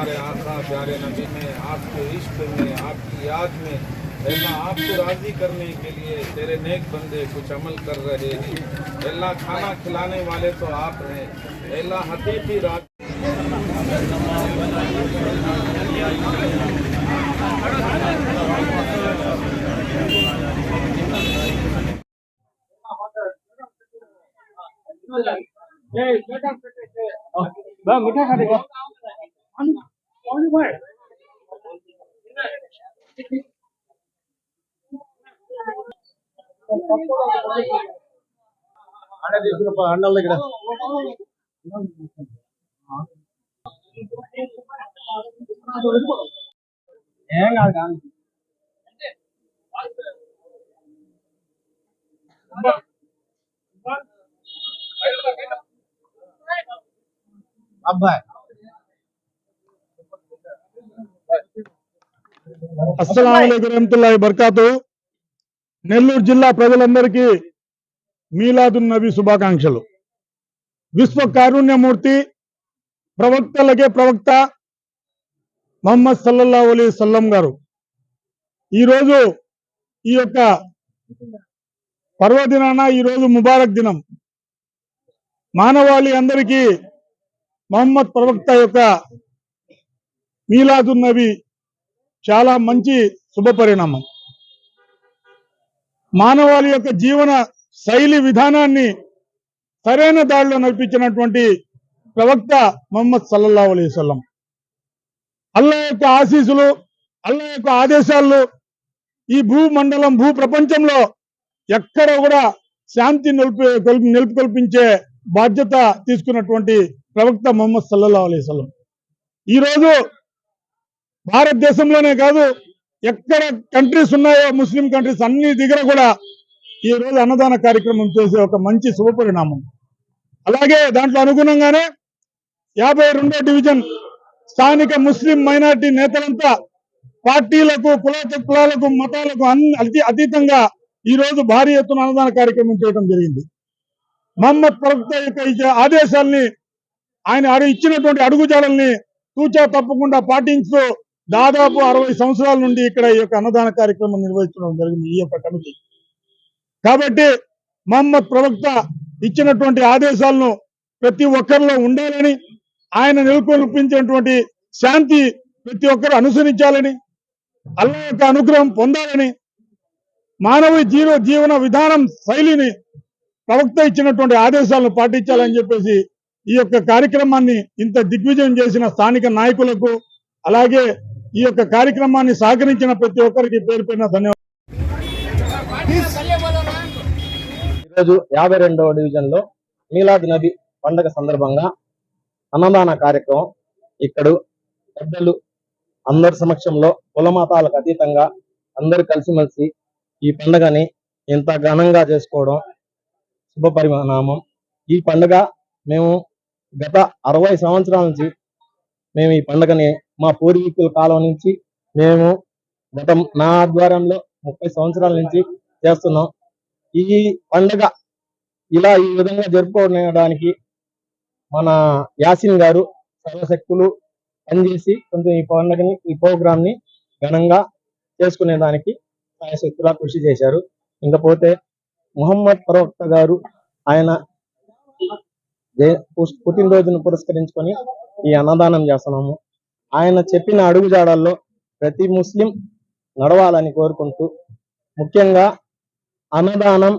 हमारे आका प्यारे नबी में आपके इश्क में आपकी याद में अल्लाह आपको राज़ी करने के लिए तेरे नेक बंदे कुछ अमल कर रहे हैं अल्लाह खाना खिलाने वाले तो आप हैं अल्लाह हकीकी राज મીઠા ખાતે అన్నల దగ్గర ఏం కాదు కాదు అబ్బాయి అస్సలం బర్కాతు. నెల్లూరు జిల్లా ప్రజలందరికీ మీలాదున్ నబీ శుభాకాంక్షలు. విశ్వ కారుణ్యమూర్తి ప్రవక్తలకే ప్రవక్త మహమ్మద్ సల్లల్లా అలీ సల్లం గారు. ఈరోజు ఈ యొక్క పర్వదినాన ఈరోజు ముబారక్ దినం. మానవాళి అందరికీ మహమ్మద్ ప్రవక్త యొక్క మీలాదున్ నబీ చాలా మంచి శుభ పరిణామం. మానవాళి యొక్క జీవన శైలి విధానాన్ని సరైన దారిలో నడిపించినటువంటి ప్రవక్త మొహమ్మద్ సల్లల్లా అలైవల్లం అల్లా యొక్క ఆశీసులు అల్లా యొక్క ఆదేశాలు ఈ భూమండలం భూ ప్రపంచంలో ఎక్కడ కూడా శాంతి నిలిపి కొల్పి- నెలకొల్పించే బాధ్యత తీసుకున్నటువంటి ప్రవక్త మొహమ్మద్ సల్లల్లా అలైవల్లం ఈరోజు భారతదేశంలోనే కాదు ఎక్కడ కంట్రీస్ ఉన్నాయో ముస్లిం కంట్రీస్ అన్ని దగ్గర కూడా ఈ రోజు అన్నదాన కార్యక్రమం చేసే ఒక మంచి శుభ పరిణామం అలాగే దాంట్లో అనుగుణంగానే యాభై రెండో డివిజన్ స్థానిక ముస్లిం మైనార్టీ నేతలంతా పార్టీలకు కుల కులాలకు మతాలకు అన్ని అతి అతీతంగా ఈ రోజు భారీ ఎత్తున అన్నదాన కార్యక్రమం చేయడం జరిగింది. మహమ్మద్ ప్రవక్త యొక్క ఈ ఆదేశాల్ని ఆయన ఇచ్చినటువంటి అడుగుజాడల్ని తూచా తప్పకుండా పాటించు దాదాపు అరవై సంవత్సరాల నుండి ఇక్కడ ఈ యొక్క అన్నదాన కార్యక్రమం నిర్వహించడం జరిగింది ఈ యొక్క కమిటీ. కాబట్టి మహమ్మద్ ప్రవక్త ఇచ్చినటువంటి ఆదేశాలను ప్రతి ఒక్కరిలో ఉండాలని ఆయన నెలకొల్పించినటువంటి శాంతి ప్రతి ఒక్కరు అనుసరించాలని అల్లా యొక్క అనుగ్రహం పొందాలని మానవ జీవ జీవన విధానం శైలిని ప్రవక్త ఇచ్చినటువంటి ఆదేశాలను పాటించాలని చెప్పేసి ఈ యొక్క కార్యక్రమాన్ని ఇంత దిగ్విజయం చేసిన స్థానిక నాయకులకు అలాగే ఈ యొక్క కార్యక్రమాన్ని సహకరించిన ప్రతి ఒక్కరికి పేరు పేరున ధన్యవాదాలు. ఈరోజు యాభై రెండవ డివిజన్లో మీలాద్ నబీ పండగ సందర్భంగా అన్నదాన కార్యక్రమం ఇక్కడ పెద్దలు అందరి సమక్షంలో కులమతాలకు అతీతంగా అందరూ కలిసిమెలిసి ఈ పండగని ఇంత ఘనంగా చేసుకోవడం శుభ పరిణామం. ఈ పండుగ మేము గత అరవై సంవత్సరాల నుంచి మేము ఈ పండుగని మా పూర్వీకుల కాలం నుంచి మేము గత నా ఆధ్వర్యంలో ముప్పై సంవత్సరాల నుంచి చేస్తున్నాం. ఈ పండుగ ఇలా ఈ విధంగా జరుపుకోవడానికి మన యాసిన్ గారు సర్వశక్తులు పనిచేసి కొంచెం ఈ పండుగని ఈ ప్రోగ్రామ్ని ఘనంగా చేసుకునే దానికి శక్తులా కృషి చేశారు. ఇంకపోతే ముహమ్మద్ ప్రవక్త గారు ఆయన పుట్టినరోజును పురస్కరించుకొని ఈ అన్నదానం చేస్తున్నాము. ఆయన చెప్పిన అడుగుజాడల్లో ప్రతి ముస్లిం నడవాలని కోరుకుంటూ ముఖ్యంగా అన్నదానం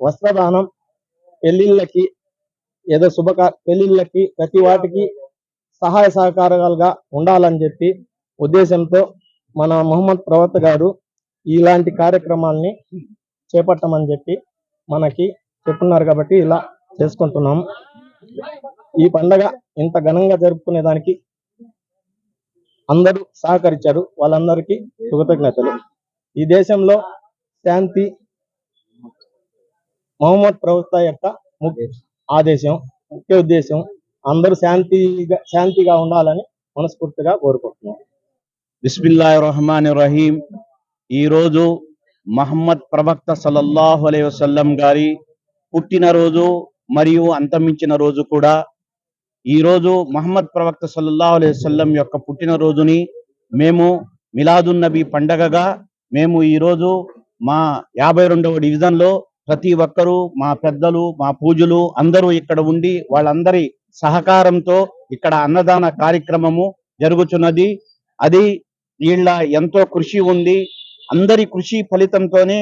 వస్త్రదానం పెళ్ళిళ్ళకి ఏదో శుభక పెళ్ళిళ్ళకి ప్రతి వాటికి సహాయ సహకారాలుగా ఉండాలని చెప్పి ఉద్దేశంతో మన మొహమ్మద్ ప్రవక్త గారు ఇలాంటి కార్యక్రమాల్ని చేపట్టమని చెప్పి మనకి చెప్పున్నారు కాబట్టి ఇలా చేసుకుంటున్నాం ఈ పండగ ఇంత ఘనంగా జరుపుకునే దానికి అందరూ సహకరించారు. వాళ్ళందరికీ కృతజ్ఞతలు. ఈ దేశంలో శాంతి మహమ్మద్ ప్రవక్త యొక్క ముఖ్య ఆదేశం ముఖ్య ఉద్దేశం అందరూ శాంతిగా శాంతిగా ఉండాలని మనస్ఫూర్తిగా కోరుకుంటున్నాం. బిస్మిల్లా రహమాన్ రహీం ఈరోజు మహమ్మద్ ప్రవక్త సల్లల్లాహు అలైహి వసల్లం గారి పుట్టినరోజు మరియు అంతమించిన రోజు కూడా ఈరోజు మహమ్మద్ ప్రవక్త సల్లల్లా అలై వసల్లం యొక్క పుట్టినరోజుని మేము మిలాదున్ నబీ పండగగా మేము ఈరోజు మా యాభై రెండవ డివిజన్లో ప్రతి ఒక్కరూ మా పెద్దలు మా పూజలు అందరూ ఇక్కడ ఉండి వాళ్ళందరి సహకారంతో ఇక్కడ అన్నదాన కార్యక్రమము జరుగుతున్నది అది వీళ్ళ ఎంతో కృషి ఉంది. అందరి కృషి ఫలితంతోనే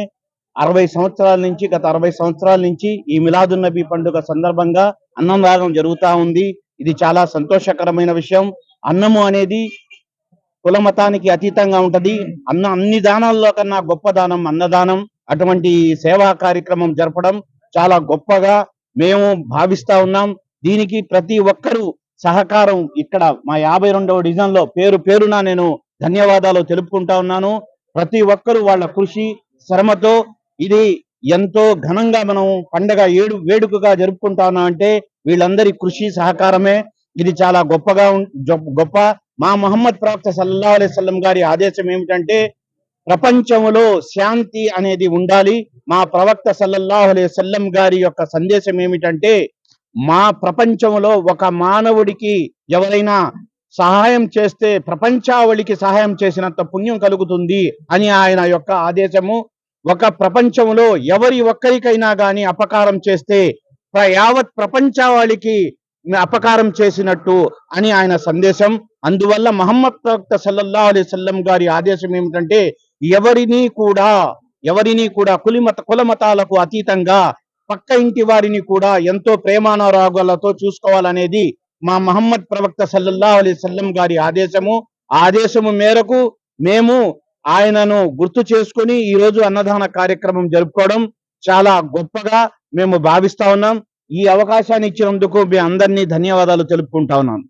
అరవై సంవత్సరాల నుంచి గత అరవై సంవత్సరాల నుంచి ఈ మిలాదున్నబీ పండుగ సందర్భంగా అన్నం జరుగుతా ఉంది. ఇది చాలా సంతోషకరమైన విషయం. అన్నము అనేది కుల మతానికి అతీతంగా ఉంటది. అన్న అన్ని దానాల్లో కన్నా గొప్ప దానం అన్నదానం అటువంటి సేవా కార్యక్రమం జరపడం చాలా గొప్పగా మేము భావిస్తా ఉన్నాం. దీనికి ప్రతి ఒక్కరూ సహకారం ఇక్కడ మా యాభై రెండవ డివిజన్లో పేరు పేరున నేను ధన్యవాదాలు తెలుపుకుంటా ఉన్నాను. ప్రతి ఒక్కరూ వాళ్ళ కృషి శ్రమతో ఇది ఎంతో ఘనంగా మనం పండగ ఏడు వేడుకగా జరుపుకుంటా ఉన్నాం అంటే వీళ్ళందరి కృషి సహకారమే. ఇది చాలా గొప్పగా గొప్ప. మా మహమ్మద్ ప్రవక్త సల్లా అలైస్లం గారి ఆదేశం ఏమిటంటే ప్రపంచంలో శాంతి అనేది ఉండాలి. మా ప్రవక్త సల్లల్లాహు అలైవల్లం గారి యొక్క సందేశం ఏమిటంటే మా ప్రపంచంలో ఒక మానవుడికి ఎవరైనా సహాయం చేస్తే ప్రపంచావళికి సహాయం చేసినంత పుణ్యం కలుగుతుంది అని ఆయన యొక్క ఆదేశము. ఒక ప్రపంచంలో ఎవరి ఒక్కరికైనా గాని అపకారం చేస్తే యావత్ ప్రపంచవాళికి అపకారం చేసినట్టు అని ఆయన సందేశం. అందువల్ల మహమ్మద్ ప్రవక్త సల్లల్లా అలీ సల్లం గారి ఆదేశం ఏమిటంటే ఎవరిని కూడా ఎవరిని కూడా కులిమత కులమతాలకు అతీతంగా పక్క ఇంటి వారిని కూడా ఎంతో ప్రేమానురాగాలతో చూసుకోవాలనేది మా మహమ్మద్ ప్రవక్త సల్లల్లా అలైహి సల్లం గారి ఆదేశము. ఆదేశము మేరకు మేము ఆయనను గుర్తు చేసుకుని ఈ రోజు అన్నదాన కార్యక్రమం జరుపుకోవడం చాలా గొప్పగా మేము భావిస్తా ఉన్నాం. ఈ అవకాశాన్ని ఇచ్చినందుకు మీ అందరినీ ధన్యవాదాలు తెలుపుకుంటా ఉన్నాను